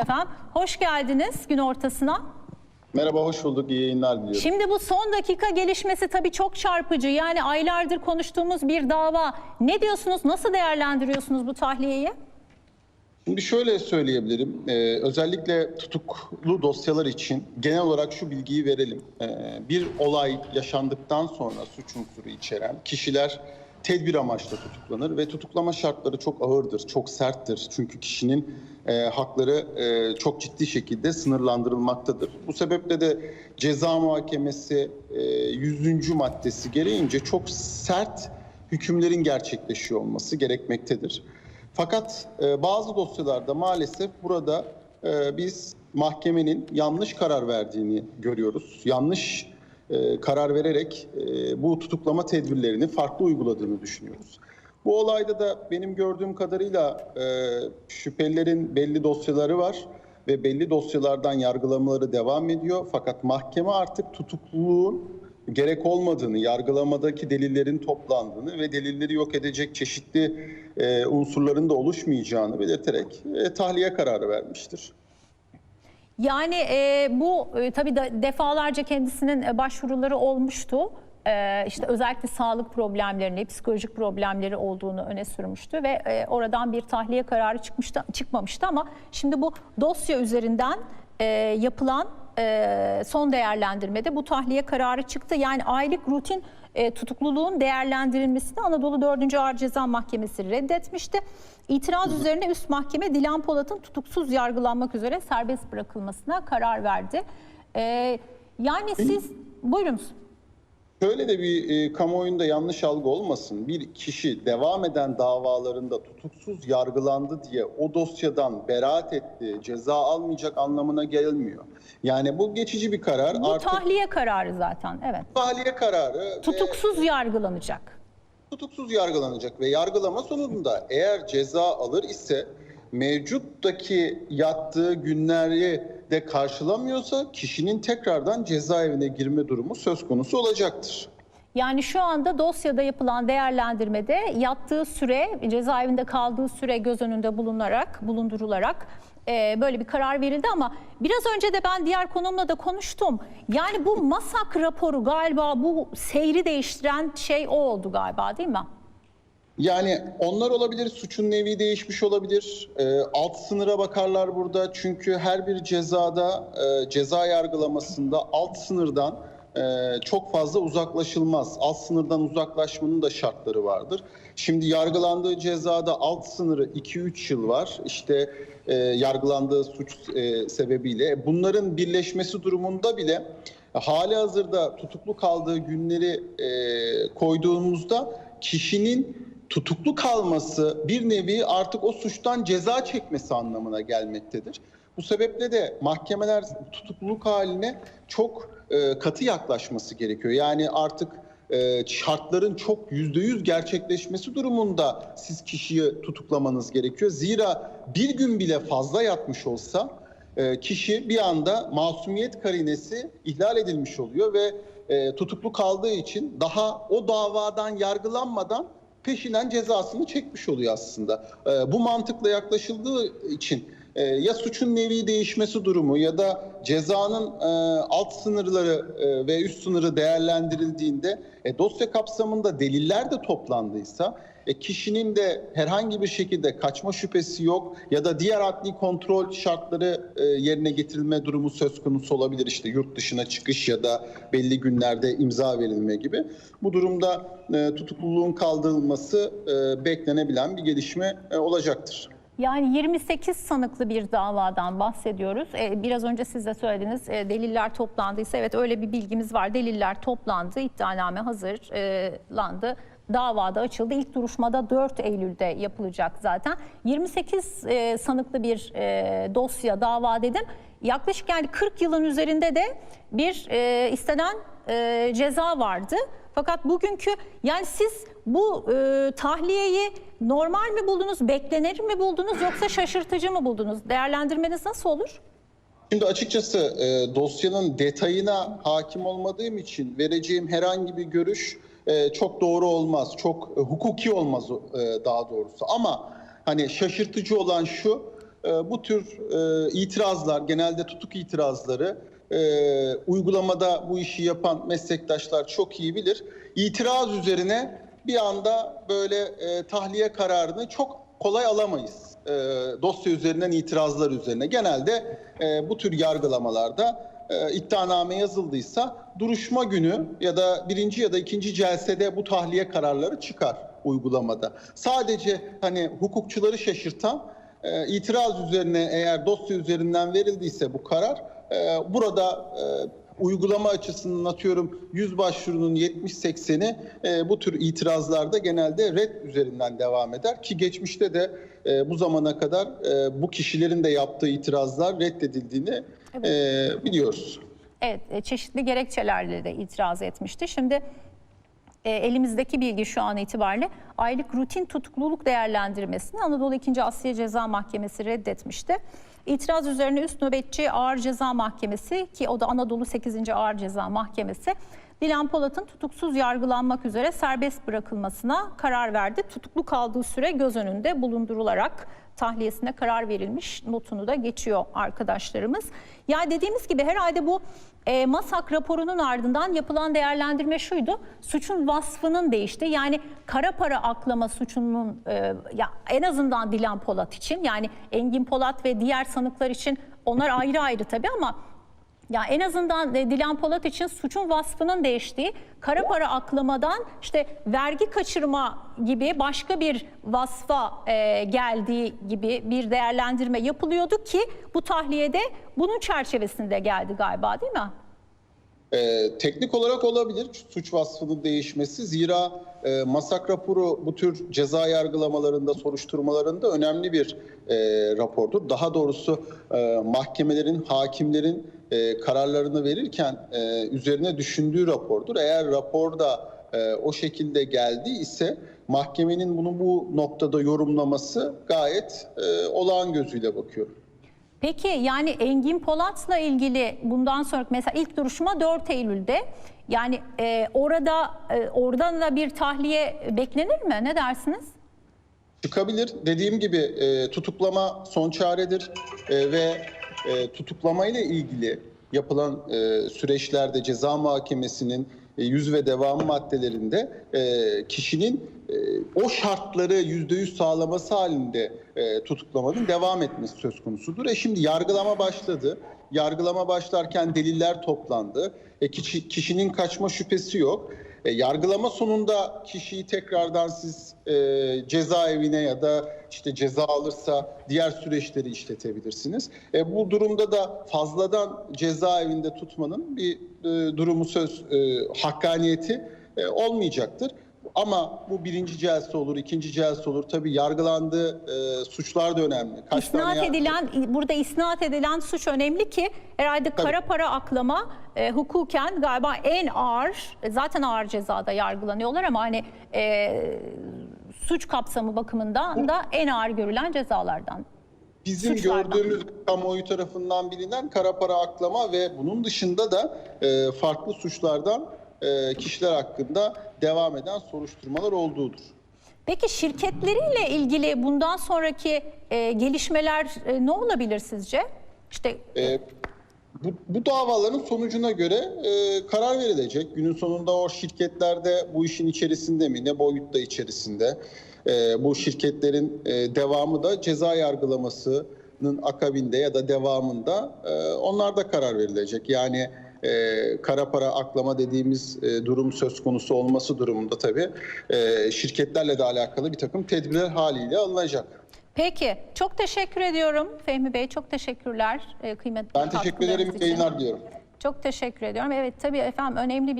Efendim, hoş geldiniz gün ortasına. Merhaba, hoş bulduk. İyi yayınlar diliyorum. Şimdi bu son dakika gelişmesi tabii çok çarpıcı. Yani aylardır konuştuğumuz bir dava. Ne diyorsunuz, nasıl değerlendiriyorsunuz bu tahliyeyi? Şimdi şöyle söyleyebilirim. Ee, özellikle tutuklu dosyalar için genel olarak şu bilgiyi verelim. Ee, bir olay yaşandıktan sonra suç unsuru içeren kişiler tedbir amaçlı tutuklanır ve tutuklama şartları çok ağırdır, çok serttir. Çünkü kişinin e, hakları e, çok ciddi şekilde sınırlandırılmaktadır. Bu sebeple de ceza muhakemesi e, 100. maddesi gereğince çok sert hükümlerin gerçekleşiyor olması gerekmektedir. Fakat e, bazı dosyalarda maalesef burada e, biz mahkemenin yanlış karar verdiğini görüyoruz. Yanlış e, karar vererek e, bu tutuklama tedbirlerini farklı uyguladığını düşünüyoruz. Bu olayda da benim gördüğüm kadarıyla e, şüphelilerin belli dosyaları var ve belli dosyalardan yargılamaları devam ediyor. Fakat mahkeme artık tutukluluğun gerek olmadığını, yargılamadaki delillerin toplandığını ve delilleri yok edecek çeşitli e, unsurların da oluşmayacağını belirterek tahliye kararı vermiştir. Yani e, bu e, tabii de, defalarca kendisinin e, başvuruları olmuştu. E, işte özellikle sağlık problemlerini, psikolojik problemleri olduğunu öne sürmüştü ve e, oradan bir tahliye kararı çıkmıştı, çıkmamıştı ama şimdi bu dosya üzerinden e, yapılan e, son değerlendirmede bu tahliye kararı çıktı. Yani aylık rutin e, tutukluluğun değerlendirilmesini Anadolu 4. Ağır Ceza Mahkemesi reddetmişti. İtiraz üzerine üst mahkeme Dilan Polat'ın tutuksuz yargılanmak üzere serbest bırakılmasına karar verdi. E, yani siz buyurunuz. Şöyle de bir e, kamuoyunda yanlış algı olmasın. Bir kişi devam eden davalarında tutuksuz yargılandı diye o dosyadan beraat etti, ceza almayacak anlamına gelmiyor. Yani bu geçici bir karar. Bu Artık tahliye kararı zaten evet. tahliye kararı ve Tutuksuz yargılanacak. tutuksuz yargılanacak ve yargılama sonunda eğer ceza alır ise mevcuttaki yattığı günleri de karşılamıyorsa kişinin tekrardan cezaevine girme durumu söz konusu olacaktır. Yani şu anda dosyada yapılan değerlendirmede yattığı süre, cezaevinde kaldığı süre göz önünde bulunarak, bulundurularak e, böyle bir karar verildi ama biraz önce de ben diğer konumla da konuştum. Yani bu masak raporu galiba bu seyri değiştiren şey o oldu galiba değil mi? Yani onlar olabilir, suçun nevi değişmiş olabilir. Ee, alt sınıra bakarlar burada çünkü her bir cezada, e, ceza yargılamasında alt sınırdan e, çok fazla uzaklaşılmaz. Alt sınırdan uzaklaşmanın da şartları vardır. Şimdi yargılandığı cezada alt sınırı 2-3 yıl var. İşte e, yargılandığı suç e, sebebiyle. Bunların birleşmesi durumunda bile hali hazırda tutuklu kaldığı günleri e, koyduğumuzda kişinin tutuklu kalması bir nevi artık o suçtan ceza çekmesi anlamına gelmektedir. Bu sebeple de mahkemeler tutukluluk haline çok e, katı yaklaşması gerekiyor. Yani artık e, şartların çok yüzde yüz gerçekleşmesi durumunda siz kişiyi tutuklamanız gerekiyor. Zira bir gün bile fazla yatmış olsa e, kişi bir anda masumiyet karinesi ihlal edilmiş oluyor ve tutuklu kaldığı için daha o davadan yargılanmadan peşinden cezasını çekmiş oluyor aslında. Bu mantıkla yaklaşıldığı için e, ya suçun nevi değişmesi durumu ya da cezanın e, alt sınırları e, ve üst sınırı değerlendirildiğinde e, dosya kapsamında deliller de toplandıysa e, kişinin de herhangi bir şekilde kaçma şüphesi yok ya da diğer adli kontrol şartları e, yerine getirilme durumu söz konusu olabilir. İşte yurt dışına çıkış ya da belli günlerde imza verilme gibi. Bu durumda e, tutukluluğun kaldırılması e, beklenebilen bir gelişme e, olacaktır. Yani 28 sanıklı bir davadan bahsediyoruz. Ee, biraz önce siz de söylediniz e, deliller toplandıysa evet öyle bir bilgimiz var. Deliller toplandı, iddianame hazırlandı. Davada açıldı. İlk duruşmada 4 Eylül'de yapılacak zaten. 28 e, sanıklı bir e, dosya dava dedim. Yaklaşık yani 40 yılın üzerinde de bir e, istenen e, ceza vardı. Fakat bugünkü yani siz bu e, tahliyeyi normal mi buldunuz, beklenir mi buldunuz yoksa şaşırtıcı mı buldunuz? Değerlendirmeniz nasıl olur? Şimdi açıkçası e, dosyanın detayına hakim olmadığım için vereceğim herhangi bir görüş e, çok doğru olmaz, çok e, hukuki olmaz e, daha doğrusu. Ama hani şaşırtıcı olan şu, e, bu tür e, itirazlar, genelde tutuk itirazları e, uygulamada bu işi yapan meslektaşlar çok iyi bilir. İtiraz üzerine bir anda böyle e, tahliye kararını çok kolay alamayız. E, dosya üzerinden itirazlar üzerine. Genelde e, bu tür yargılamalarda e, iddianame yazıldıysa duruşma günü ya da birinci ya da ikinci celsede bu tahliye kararları çıkar uygulamada. Sadece hani hukukçuları şaşırtan e, itiraz üzerine eğer dosya üzerinden verildiyse bu karar e, burada e, uygulama açısından atıyorum 100 başvurunun 70-80'i e, bu tür itirazlarda genelde red üzerinden devam eder ki geçmişte de e, bu zamana kadar e, bu kişilerin de yaptığı itirazlar reddedildiğini e, biliyoruz. Evet, e, çeşitli gerekçelerle de itiraz etmişti. Şimdi e, elimizdeki bilgi şu an itibariyle aylık rutin tutukluluk değerlendirmesini Anadolu 2. Asya Ceza Mahkemesi reddetmişti. İtiraz üzerine üst nöbetçi Ağır Ceza Mahkemesi ki o da Anadolu 8. Ağır Ceza Mahkemesi Dilan Polat'ın tutuksuz yargılanmak üzere serbest bırakılmasına karar verdi. Tutuklu kaldığı süre göz önünde bulundurularak tahliyesine karar verilmiş notunu da geçiyor arkadaşlarımız. Ya dediğimiz gibi herhalde bu e, MASAK raporunun ardından yapılan değerlendirme şuydu. Suçun vasfının değişti. Yani kara para aklama suçunun e, ya en azından Dilan Polat için yani Engin Polat ve diğer sanıklar için onlar ayrı ayrı tabii ama ya en azından e, Dilan Polat için suçun vasfının değiştiği, kara para aklamadan işte vergi kaçırma gibi başka bir vasfa e, geldiği gibi bir değerlendirme yapılıyordu ki bu tahliyede bunun çerçevesinde geldi galiba değil mi? Ee, teknik olarak olabilir suç vasfının değişmesi. Zira e, masak raporu bu tür ceza yargılamalarında, soruşturmalarında önemli bir e, rapordur. Daha doğrusu e, mahkemelerin, hakimlerin e, kararlarını verirken e, üzerine düşündüğü rapordur. Eğer raporda e, o şekilde geldi ise mahkemenin bunu bu noktada yorumlaması gayet e, olağan gözüyle bakıyorum. Peki yani Engin Polat'la ilgili bundan sonra mesela ilk duruşma 4 Eylül'de. Yani e, orada e, oradan da bir tahliye beklenir mi? Ne dersiniz? Çıkabilir. Dediğim gibi e, tutuklama son çaredir E, ve e, tutuklama ile ilgili yapılan e, süreçlerde ceza muhakemesinin e, yüz ve devam maddelerinde e, kişinin e, o şartları yüzde yüz sağlaması halinde e, tutuklamanın devam etmesi söz konusudur. E şimdi yargılama başladı. Yargılama başlarken deliller toplandı. E, kişi, kişinin kaçma şüphesi yok. E, yargılama sonunda kişiyi tekrardan siz e, cezaevine ya da işte ceza alırsa diğer süreçleri işletebilirsiniz. E, bu durumda da fazladan cezaevinde tutmanın bir e, durumu söz e, hakkaniyeti e, olmayacaktır. Ama bu birinci celse olur, ikinci celse olur. Tabii yargılandığı e, suçlar da önemli. Kaç İsnat tane edilen burada isnat edilen suç önemli ki herhalde kara para aklama e, hukuken galiba en ağır e, zaten ağır cezada yargılanıyorlar ama hani e, suç kapsamı bakımından da en ağır görülen cezalardan. Bizim suçlardan. gördüğümüz kamuoyu tarafından bilinen kara para aklama ve bunun dışında da e, farklı suçlardan e, kişiler hakkında devam eden soruşturmalar olduğudur. Peki şirketleriyle ilgili bundan sonraki e, gelişmeler e, ne olabilir sizce? İşte E, bu, bu davaların sonucuna göre e, karar verilecek. Günün sonunda o şirketler de bu işin içerisinde mi, ne boyutta içerisinde. E, bu şirketlerin e, devamı da ceza yargılamasının akabinde ya da devamında e, onlar da karar verilecek. Yani e, kara para aklama dediğimiz e, durum söz konusu olması durumunda tabii e, şirketlerle de alakalı bir takım tedbirler haliyle alınacak. Peki, çok teşekkür ediyorum Fehmi Bey. Çok teşekkürler e, kıymetli Ben teşekkür ederim. Yayınlar diyorum. Çok teşekkür ediyorum. Evet tabii efendim önemli bir